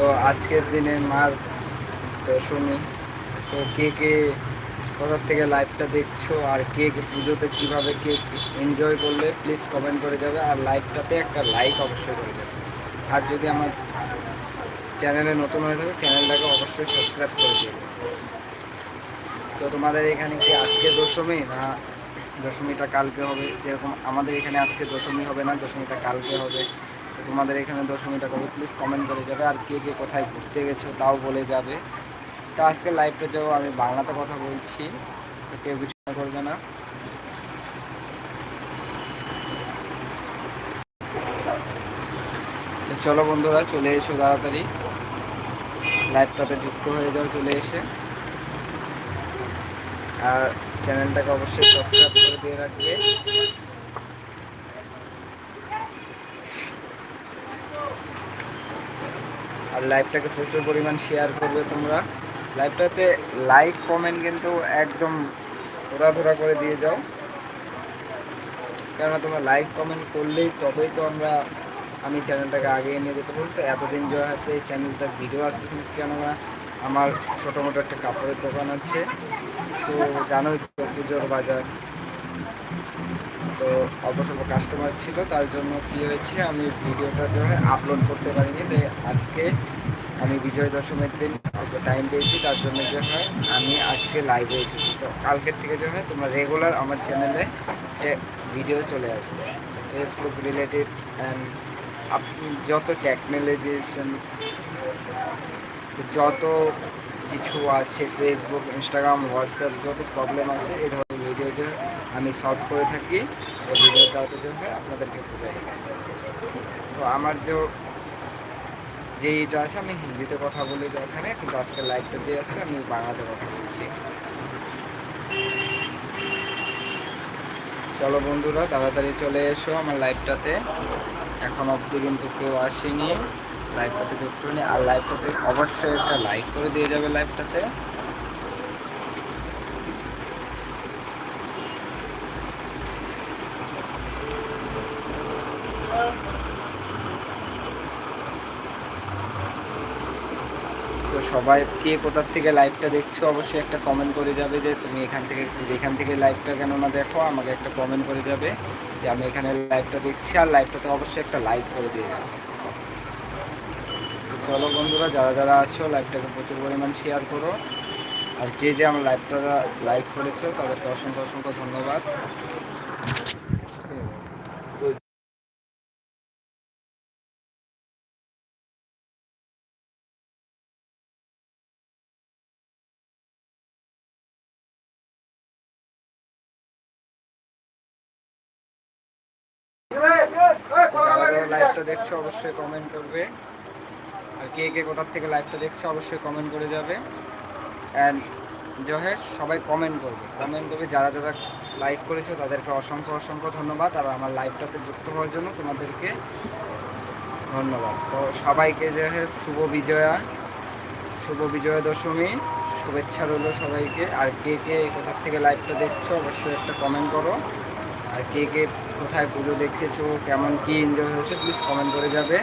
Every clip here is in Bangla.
তো আজকের দিনে মার দশমী। তো কে কে কোথার থেকে লাইভটা দেখছ আর কে কে পুজোতে কীভাবে কে এনজয় করলে প্লিজ কমেন্ট করে যাবে। আর লাইভটাতে একটা লাইক অবশ্যই করে যাবে। আর যদি আমার চ্যানেলে নতুন হয়ে থাকে, চ্যানেলটাকে অবশ্যই সাবস্ক্রাইব করে দেবে তো তোমাদের এখানে কি আজকে দশমী না দশমীটা কালকে হবে? যেরকম আমাদের এখানে আজকে দশমী হবে না, দশমীটা কালকে হবে। তো তোমাদের এখানে দশমীটা কবে প্লিজ কমেন্ট করে যাবে আর কে কে কোথায় ঘুরতে গেছো তাও বলে যাবে। তো আজকে লাইভটা যাব আমি বাংলাতে কথা বলছি, তো কেউ কিছু করবে না। তো চলো বন্ধুরা, চলে এসো তাড়াতাড়ি। লাইভটাতে যুক্ত হয়ে যাও, চলে এসে। আর চ্যানেলটাকে অবশ্যই সাবস্ক্রাইব করে দিয়ে রাখবে। আর লাইভটাকে প্রচুর পরিমাণ শেয়ার করবে তোমরা। লাইভটাতে লাইক কমেন্ট কিন্তু একদম ঘোরাধরা করে দিয়ে যাও। কেননা তোমরা লাইক কমেন্ট করলেই তবেই তো আমরা, আমি চ্যানেলটাকে আগে নিয়ে যেতে পারব। তো এতদিন যে আছে, এই চ্যানেলটার ভিডিও আসতেছে কেননা আমার ছোটো মোটো একটা কাপড়ের দোকান আছে। তো জানোই তো পুজোর বাজার। তো অবশ্য কাস্টমার ছিল, তার জন্য কী হয়েছে, আমি ভিডিওটা যখন আপলোড করতে পারিনি তাই আজকে আমি বিজয় দশমীর দিন অল্প টাইম পেয়েছি, তার জন্য যে হয় আমি আজকে লাইভে এসেছি। তো কালকের থেকে যে হয়, তোমরা রেগুলার আমার চ্যানেলে ভিডিও চলে আসবে। ফেসবুক রিলেটেড অ্যান্ড আপনি যত টেকনোলজিশন যত কিছু আছে ফেসবুক ইনস্টাগ্রাম হোয়াটসঅ্যাপ যত প্রবলেম আছে এই ধরনের ভিডিও যে আমি সলভ করে থাকি এই ভিডিওটাতে যে হয় আপনাদেরকে বোঝাই। তো আমার যে যে এটা আছে, আমি হিন্দিতে কথা বলি এখানে, কিন্তু আজকে লাইভটা যে আছে, আমি বাংলাতে কথা বলছি। চলো বন্ধুরা, তাড়াতাড়ি চলে এসো আমার লাইভটাতে এখন অবধি কিন্তু কেউ আসেনি। লাইভটাতে যুক্ত নেই আর লাইভটাতে অবশ্যই একটা লাইক করে দিয়ে যাবে লাইভটাতে সবাই কে কোথার থেকে লাইভটা দেখছ, অবশ্যই একটা কমেন্ট করে যাবে যে তুমি এখান থেকে এখান থেকে লাইভটা কেন না দেখো, আমাকে একটা কমেন্ট করে যাবে যে আমি এখানে লাইভটা দেখছি, আর লাইভটাতে অবশ্যই একটা লাইক করে দিয়ে যাবে। তো চলো বন্ধুরা, যারা যারা আছো লাইভটাকে প্রচুর পরিমাণ শেয়ার করো। আর যে যে আমার লাইভটা লাইক করেছ, তাদেরকে অসংখ্য অসংখ্য ধন্যবাদ যারা লাইভটা দেখছ অবশ্যই কমেন্ট করবে। আর কে কে কোথার থেকে লাইভটা দেখছ অবশ্যই কমেন্ট করে যাবে। অ্যান্ড জহে সবাই কমেন্ট করবে। কমেন্ট করবে, যারা যারা লাইক করেছ তাদেরকে অসংখ্য অসংখ্য ধন্যবাদ। আর আমার লাইভটাতে যুক্ত হওয়ার জন্য তোমাদেরকে ধন্যবাদ। তো সবাইকে যে শুভ বিজয়া শুভ বিজয়া দশমী, শুভেচ্ছা রইল সবাইকে। আর কে কে কোথার থেকে লাইভটা দেখছ অবশ্যই একটা কমেন্ট করো। আর কে কে কোথায় পুজো দেখেছ, কেমন কি এনজয় হয়েছে প্লিজ কমেন্ট করে যাবে।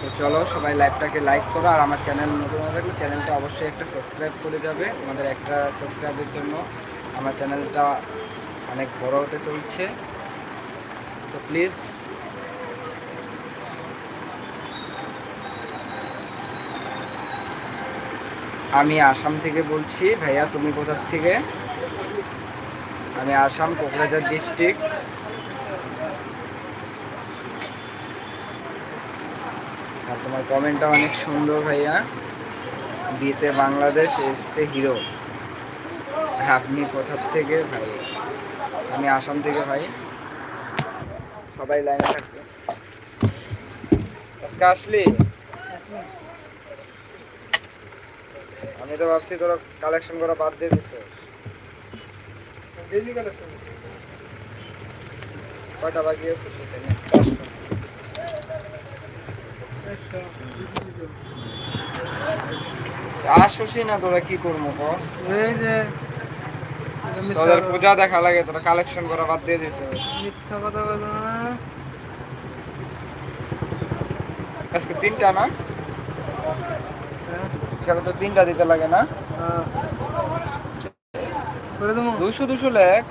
তো চলো, সবাই লাইভটাকে লাইক করো, আর আমার চ্যানেল নতুন হয়ে থাকলে চ্যানেলটা অবশ্যই একটা সাবস্ক্রাইব করে যাবে। আমাদের একটা সাবস্ক্রাইবের জন্য আমার চ্যানেলটা অনেক বড় হতে চলছে। তো প্লিজ আমি আসাম থেকে বলছি, ভাইয়া তুমি কোথার থেকে? আমি আসাম, কোকরাঝার ডিস্ট্রিক্ট আর তোমার কমেন্টটা অনেক সুন্দর ভাইয়া। বিয়েতে বাংলাদেশ এসতে হিরো আপনি কোথার থেকে ভাই? আমি আসাম থেকে ভাই। সবাই লাইনে থাকবে। আজকে আসলি? আমি তো ভাবছি তোরা কালেকশন করা বাদ দিয়ে দিছিস। ডেইলি কালেকশন কয়টা বাকি আছে? সেখানে চারশো। না তোরা কি করব এই যে তোদের পূজা দেখা লাগে তোরা কালেকশন করা বাদ দিয়ে মিথ্যা কথা আজকে তিনটা না? হ্যাঁ। সেটা তো তিনটা দিতে লাগে না? হ্যাঁ। করে দেবো? দুশো দুশো লেখ।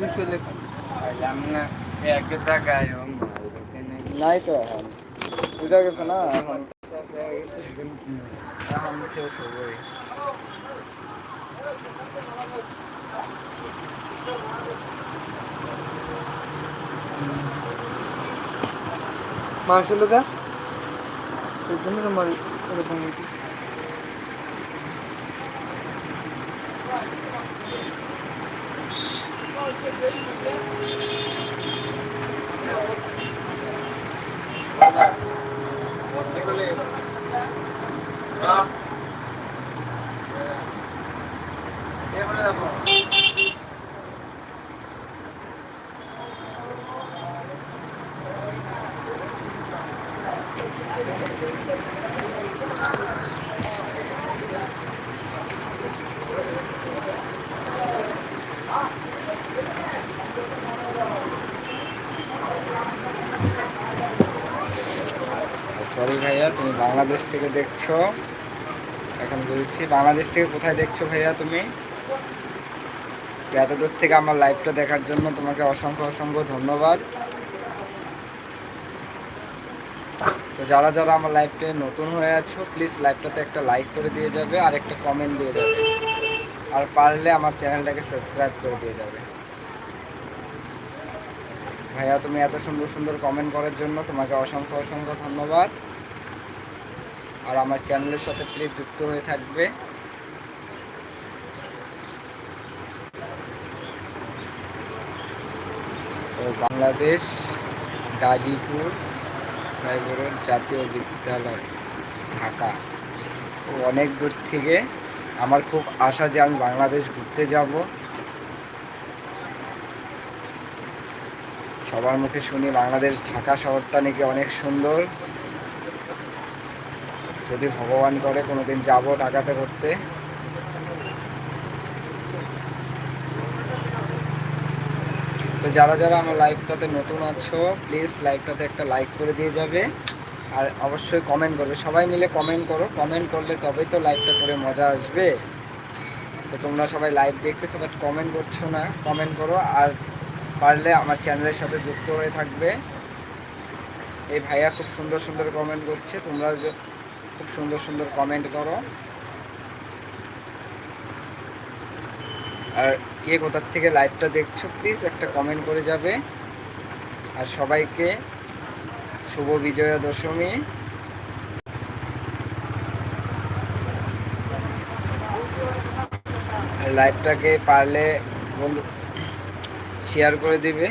দুশো লেখ। নাই। তো এখন। বুঝা গেছে না এখন? এখন শেষ জন্য তোমার এরকম হয়েছে। সরি ভাইয়া তুমি বাংলাদেশ থেকে দেখছ। এখন বলছি, বাংলাদেশ থেকে কোথায় দেখছ ভাইয়া তুমি? এত দূর থেকে আমার লাইভটা দেখার জন্য তোমাকে অসংখ্য অসংখ্য ধন্যবাদ। তো যারা যারা আমার লাইভটা নতুন হয়ে আছো প্লিজ লাইভটাতে একটা লাইক করে দিয়ে যাবে আর একটা কমেন্ট দিয়ে যাবে। আর পারলে আমার চ্যানেলটাকে সাবস্ক্রাইব করে দিয়ে যাবে। ভাইয়া, তুমি এত সুন্দর সুন্দর কমেন্ট করার জন্য তোমাকে অসংখ্য অসংখ্য ধন্যবাদ। আর আমার চ্যানেলের সাথে প্লিজ যুক্ত হয়ে থাকবে। তো বাংলাদেশ গাজীপুর সাইবরের জাতীয় বিদ্যালয়, ঢাকা। তো অনেক দূর থেকে আমার খুব আশা যে আমি বাংলাদেশ ঘুরতে যাব। সবার মুখে শুনি বাংলাদেশ ঢাকা শহরটা নাকি অনেক সুন্দর। যদি ভগবান করে, কোনোদিন যাব ঢাকাতে করতে। তো যারা যারা আমার লাইভটাতে নতুন আছো প্লিজ লাইভটাতে একটা লাইক করে দিয়ে যাবে। আর অবশ্যই কমেন্ট করবে। সবাই মিলে কমেন্ট করো। কমেন্ট করলে তবেই তো লাইভটা করে মজা আসবে। তো তোমরা সবাই লাইভ দেখতেছো বাট কমেন্ট করছ না। কমেন্ট করো। আর পারলে আমার চ্যানেলের সাথে যুক্ত হয়ে থাকবে। এই ভাইয়া খুব সুন্দর সুন্দর কমেন্ট করছে। তোমরা খুব সুন্দর সুন্দর কমেন্ট করো। আর কে কোথার থেকে লাইভটা দেখছ প্লিজ একটা কমেন্ট করে যাবে। আর সবাইকে শুভ বিজয়া দশমী। লাইভটাকে পারলে শেয়ার করে দিবে।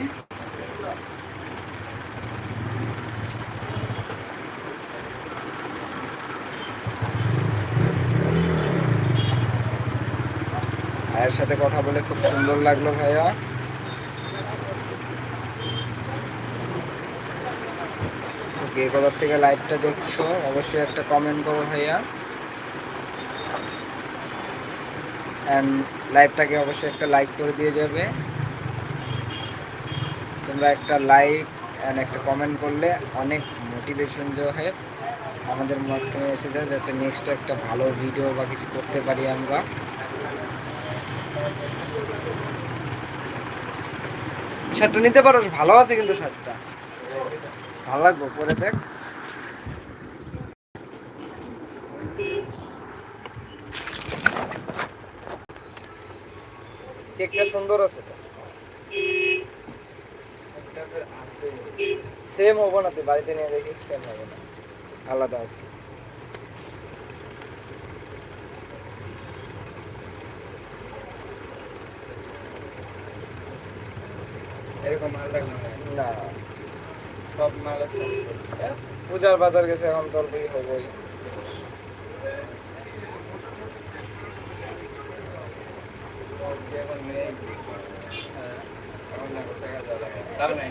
ভাইয়ের সাথে কথা বলে খুব সুন্দর লাগল ভাইয়া। কে কোথার থেকে লাইভটা দেখছ, অবশ্যই একটা কমেন্ট করো ভাইয়া। অ্যান্ড লাইভটাকে অবশ্যই একটা লাইক করে দিয়ে যাবে। তোমরা একটা লাইক অ্যান্ড একটা কমেন্ট করলে অনেক মোটিভেশন হয় আমাদের মাঝখানে এসে যায়, যাতে নেক্সট একটা ভালো ভিডিও বা কিছু করতে পারি আমরা। শার্টটা নিতে পারো, ভালো আছে কিন্তু শার্টটা। ভালো লাগবে, পরে দেখ। চেকটা সুন্দর আছে সেম হব না তুই বাড়িতে নিয়ে দেখিস সেম হবে না। আলাদা আছে। এরকম মাল না। সব মাল পূজার বাজার গেছে এখন তোর হবই। হ্যাঁ।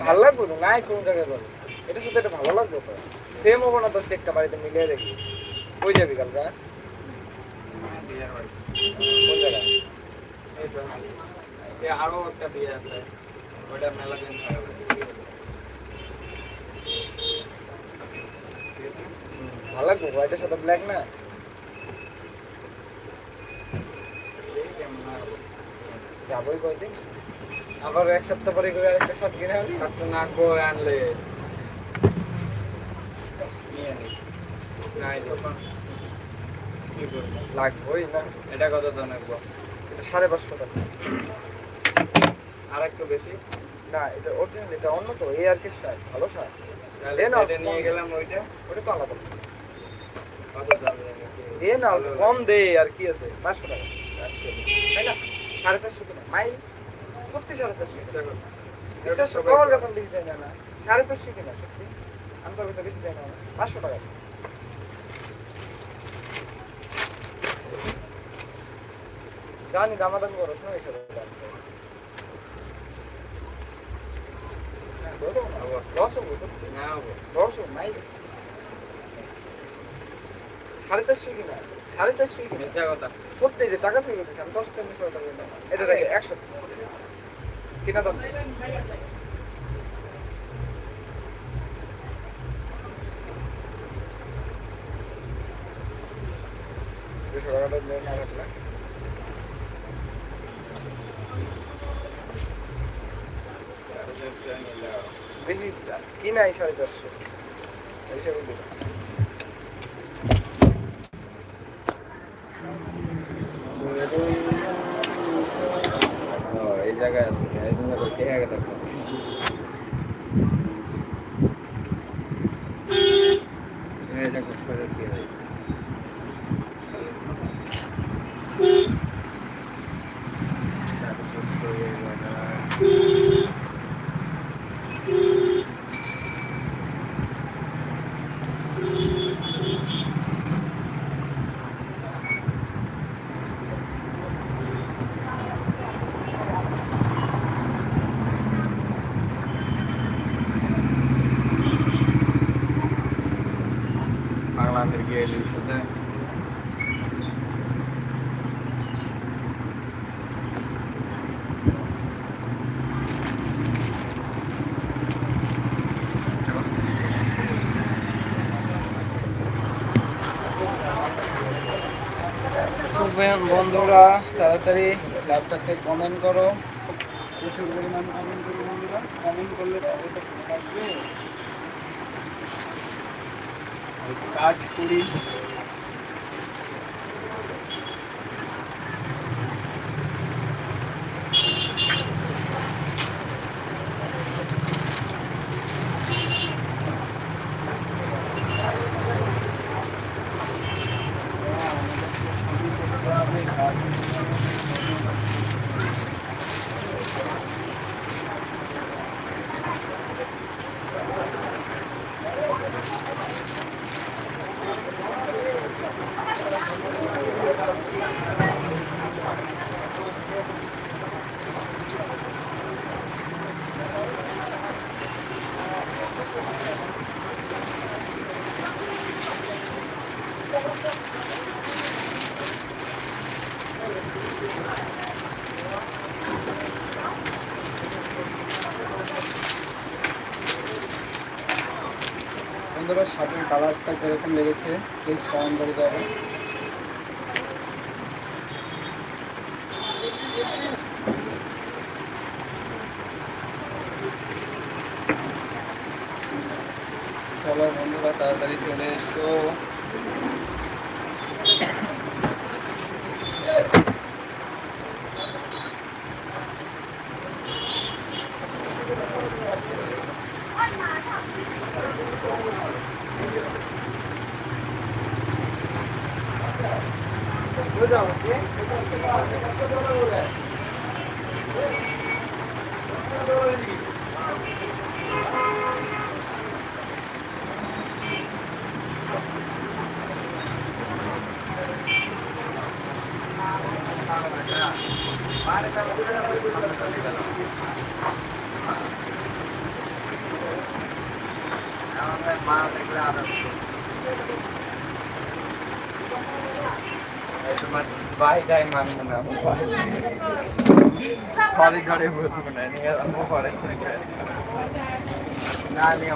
ভালো লাগবে তো? নাই কোন জায়গায় বল? এটা শুধু এটা ভালো লাগবে তো। সেম হব না তোর চেকটা বাড়িতে মিলিয়ে দেখিস কই যাবি কালকে হ্যাঁ? কোন জায়গায়? আরও একটা বিয়ে আছে। ওটা মেলা দিন ভালো লাগবে হোয়াইটের সাথে ব্ল্যাক না? যাবোই কয়দিন? আবার এক সপ্তাহ পরে করে আরেকটা শার্ট কিনে আনি আর তো নাকবো আনলে। নিয়ে নিস নাই তখন কি করব? লাগবেই না। এটা কত দাম নাকবো এটা সাড়ে পাঁচশো টাকা। আর একটু বেশি? না এটা অরিজিনাল এটা অন্য তো এই আর কি শার্ট ভালো শার্ট তাহলে এ নাও, নিয়ে গেলাম ওইটা। ওটা তো আলাদা। এ না কম দে আর কি আছে? পাঁচশো টাকা। তাই না? সাড়ে চারশো কিনা মাইল সত্যি সাড়ে চারশো। বিশ্বাস করার কথা বেশি যায় না সাড়ে চারশো কিনা সত্যি। আমি তো বেশি যায় না। পাঁচশো টাকা। জানি দামাদামি করো শোনো এইসব লস হব সত্যি না হব। লস হব মাইল সাড়ে চারশো কিনা সাড়ে চারশো কিনা কথা। সত্যি যে টাকা আমি দশ টাকাটা চারশো বেশি কিনাই সাড়ে চারশো? হিসাবে দিলাম ও, এই জায়গায় আছে এই জন্য তো কে আগে দেখো এই দেখো সরে কি হয়। সাড়ে চারশো এই জায়গায়। সাথে তো বে- বন্ধুরা, তাড়াতাড়ি ল্যাপটপে কমেন্ট করো। প্রচুর পরিমাণ কমেন্ট করো বন্ধুরা কমেন্ট করলে তবে তো ভালো শার্টের কালারটা কীরকম লেগেছে? প্লিজ কমেন্ট করে দেবে চলো বন্ধুরা তাড়াতাড়ি চলে এসো বাহিটাই মানবে না সরি করে বুঝব না নিয়ে যাব পরে না নিয়ে